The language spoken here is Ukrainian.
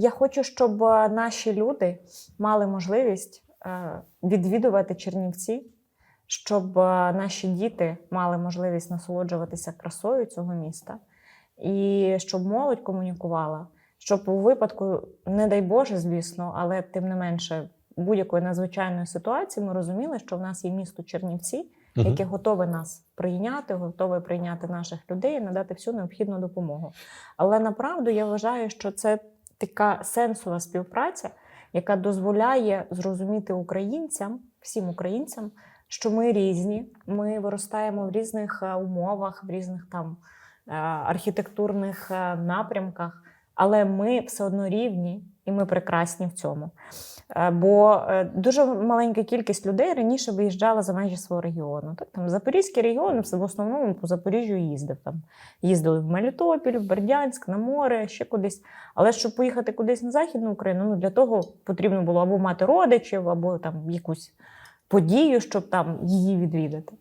Я хочу, щоб е, наші люди мали можливість е, відвідувати Чернівці, щоб е, наші діти мали можливість насолоджуватися красою цього міста, і щоб молодь комунікувала, щоб у випадку, не дай Боже, звісно, але тим не менше будь-якої надзвичайної ситуації ми розуміли, що в нас є місто Чернівці, яке готове нас прийняти, готове прийняти наших людей і надати всю необхідну допомогу. Але направду я вважаю, що це така сенсова співпраця, яка дозволяє зрозуміти українцям, всім українцям, що ми різні, ми виростаємо в різних е, умовах, в різних там е, архітектурних е, напрямках, але ми все одно рівні і ми прекрасні в цьому. Е, Бо е, дуже маленька кількість людей раніше виїжджала за межі свого регіону. Так, там Запорізький регіон в основному по Запоріжжю їздив. Там їздили в Мелітопіль, в Бердянськ, на море, ще кудись. Але щоб поїхати кудись на Західну Україну, ну для того потрібно було або мати родичів, або там якусь подію, щоб там її відвідати.